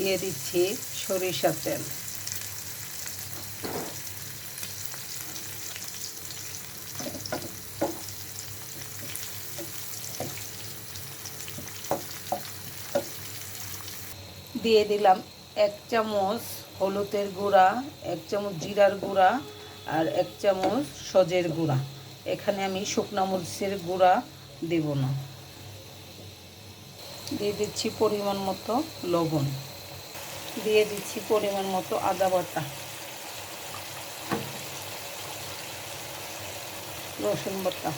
দিয়ে দিচ্ছি সরিষার তেল। দিয়ে দিলাম এক চামচ হলুদের গুঁড়া, এক চামচ জিরার গুঁড়া আর এক চামচ সজের গুঁড়া। এখানে আমি শুকনা মরিচের গুঁড়া দেব না। দিয়ে দিচ্ছি পরিমাণ মতো লবণ। দিয়ে দিচ্ছি পরিমাণ মতো আদা বাটা। রসুন বাটা।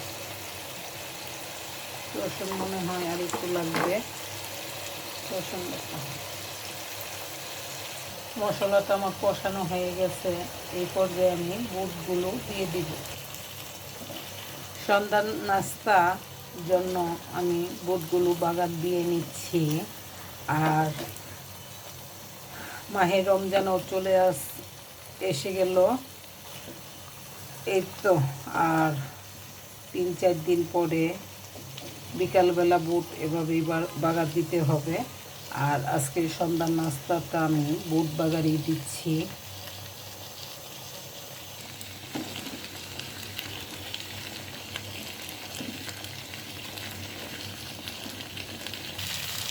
রসুন মনে হয় আর একটু লাগবে। রসুন বাটা। মশলাটা আমার কষানো হয়ে গেছে। এই পর্যায়ে আমি বুটগুলো দিয়ে দিব। সন্ধ্যার নাস্তা জন্য আমি বুটগুলো বাগান দিয়ে নিচ্ছি। আর মাহে রমজানও চলে আস, এসে গেল। এই তো, আর তিন চার দিন পরে বিকালবেলা বুট এভাবেই বাগার দিতে হবে। আর আজকের সন্ধ্যার নাস্তাটা আমি বুট বাগারই দিচ্ছি।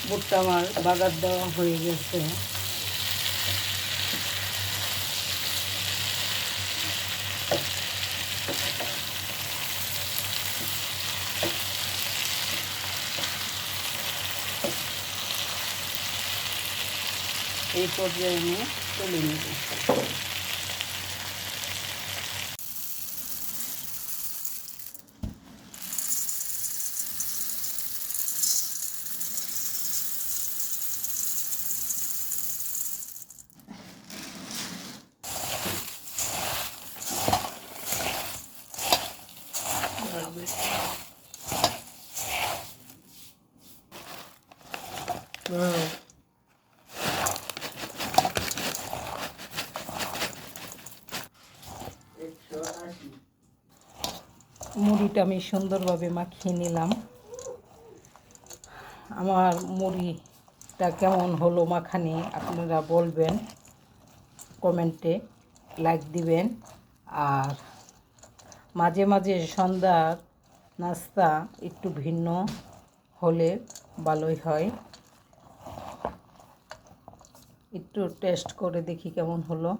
বুটটা আমার বাগার দেওয়া হয়ে গেছে। এই পর্যায়ে আমি তুলে নেব মুড়িটা আমি সুন্দরভাবে মাখিয়ে নিলাম। আমার মুড়িটা কেমন হলো মাখানি আপনারা বলবেন। কমেন্টে লাইক দিবেন। আর মাঝে মাঝে সন্ধ্যার নাস্তা একটু ভিন্ন হলে ভালোই হয়। একটু টেস্ট করে দেখি কেমন হলো।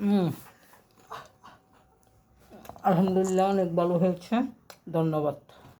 হুম আলহামদুলিল্লাহ অনেক ভালো হয়েছে। ধন্যবাদ।